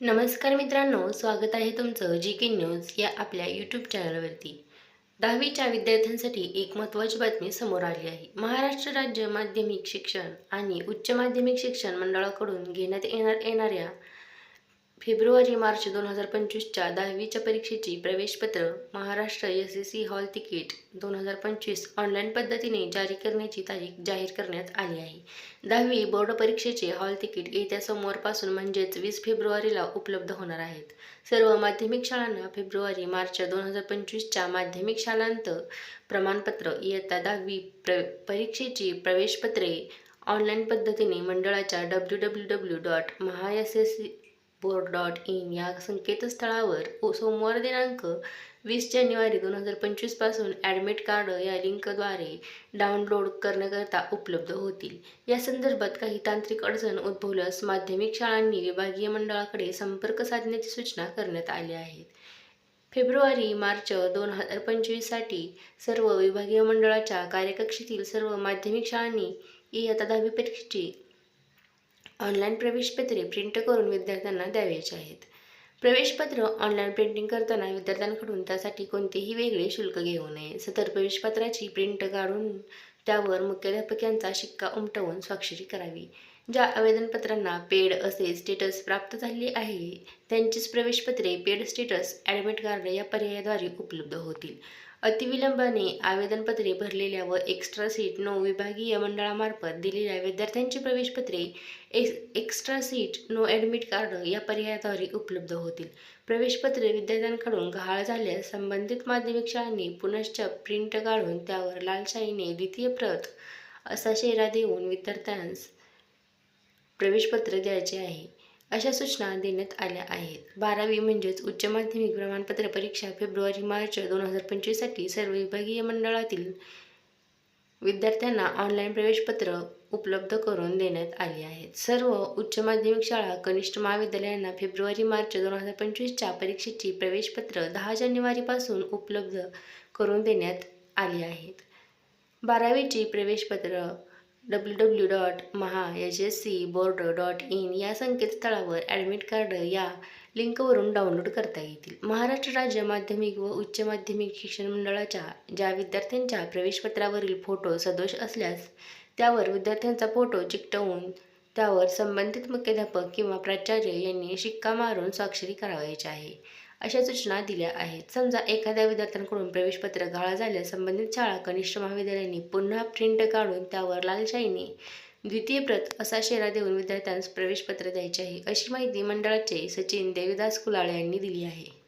नमस्कार मित्रांनो स्वागत आहे तुमचं जी के न्यूज या आपल्या यूट्यूब चॅनलवरती दहावीच्या विद्यार्थ्यांसाठी एक महत्त्वाची बातमी समोर आली आहे. महाराष्ट्र राज्य माध्यमिक शिक्षण आणि उच्च माध्यमिक शिक्षण मंडळाकडून घेण्यात येणार येणाऱ्या फेब्रुवारी मार्च दोन हजार पंचवीसच्या दहावीच्या परीक्षेची प्रवेशपत्र Maharashtra S S C hall ticket दोन हजार पंचवीस ऑनलाईन पद्धतीने जारी करण्याची तारीख जाहीर करण्यात आली आहे. दहावी बोर्ड परीक्षेचे हॉल तिकीट येत्या सोमवारपासून म्हणजेच वीस फेब्रुवारीला उपलब्ध होणार आहेत. सर्व माध्यमिक शाळांना फेब्रुवारी मार्च दोन हजार पंचवीसच्या माध्यमिक शालांत प्रमाणपत्र इयत्ता दहावी प्र परीक्षेची प्रवेशपत्रे ऑनलाईन पद्धतीने मंडळाच्या W W W dot Maha S S board dot in या संकेतस्थळावर सोमवार दिनांक वीस जानेवारी दोन हजार पंचवीसपासून ॲडमिट कार्ड या लिंकद्वारे डाउनलोड करण्याकरता उपलब्ध होतील. या संदर्भात काही तांत्रिक अडचण उद्भवल्यास माध्यमिक शाळांनी विभागीय मंडळाकडे संपर्क साधण्याची सूचना करण्यात आली आहेत. फेब्रुवारी मार्च दोन हजार पंचवीससाठी सर्व विभागीय मंडळाच्या कार्यकक्षेतील सर्व माध्यमिक शाळांनी इयत्ता दहावी परीक्षेची ऑनलाईन प्रवेशपत्रे प्रिंट करून विद्यार्थ्यांना द्यावयाची आहेत. प्रवेशपत्र ऑनलाईन प्रिंटिंग करताना विद्यार्थ्यांकडून त्यासाठी कोणतेही वेगळे शुल्क घेऊ नये. सतर प्रवेशपत्राची प्रिंट काढून त्यावर मुख्याध्यापक यांचा शिक्का उमटवून स्वाक्षरी करावी. ज्या आवेदनपत्रांना पेड असे स्टेटस प्राप्त झाले आहे त्यांचीच प्रवेशपत्रे पेड स्टेटस ॲडमिट कार्ड या पर्यायाद्वारे उपलब्ध होतील. अतिविलंबाने आवेदनपत्रे भरलेल्या व एक्स्ट्रा सीट नो विभागीय मंडळामार्फत दिलेल्या विद्यार्थ्यांची प्रवेशपत्रे ex extra seat no admit card या पर्यायाद्वारे उपलब्ध होतील. प्रवेशपत्रे विद्यार्थ्यांकडून गहाळ झाल्यास संबंधित माध्यमिक शाळांनी पुनश्च प्रिंट काढून त्यावर लालशाहीने द्वितीय प्रत असा शेरा देऊन विद्यार्थ्यांस प्रवेशपत्र द्यायचे आहे. अशा सूचना देण्यात आल्या आहेत. बारावी म्हणजेच उच्च माध्यमिक प्रमाणपत्र परीक्षा फेब्रुवारी मार्च दोन हजार पंचवीससाठी सर्व विभागीय मंडळातील विद्यार्थ्यांना ऑनलाईन प्रवेशपत्र उपलब्ध करून देण्यात आली आहेत. सर्व उच्च माध्यमिक शाळा कनिष्ठ महाविद्यालयांना फेब्रुवारी मार्च दोन हजार पंचवीसच्या परीक्षेची प्रवेशपत्र दहा जानेवारीपासून उपलब्ध करून देण्यात आली आहेत. बारावीची प्रवेशपत्र W W dot Maha H S C board dot in या संकेतस्थळावर ॲडमिट कार्ड या लिंकवरून डाउनलोड करता येतील. महाराष्ट्र राज्य माध्यमिक व उच्च माध्यमिक शिक्षण मंडळाच्या ज्या विद्यार्थ्यांच्या प्रवेशपत्रावरील फोटो सदोष असल्यास त्यावर विद्यार्थ्यांचा फोटो चिकटवून त्यावर संबंधित मुख्याध्यापक किंवा प्राचार्य यांनी शिक्का मारून स्वाक्षरी करावयाची आहे. अशा सूचना दिल्या आहेत. समजा एखाद्या विद्यार्थ्यांकडून प्रवेशपत्र गाळा झाल्यास संबंधित शाळा कनिष्ठ महाविद्यालयांनी पुन्हा प्रिंट काढून त्यावर लालशाहीने द्वितीय प्रत असा शेरा देऊन विद्यार्थ्यांस प्रवेशपत्र द्यायचे आहे अशी माहिती मंडळाचे सचिन देवीदास कुलाळे यांनी दिली आहे.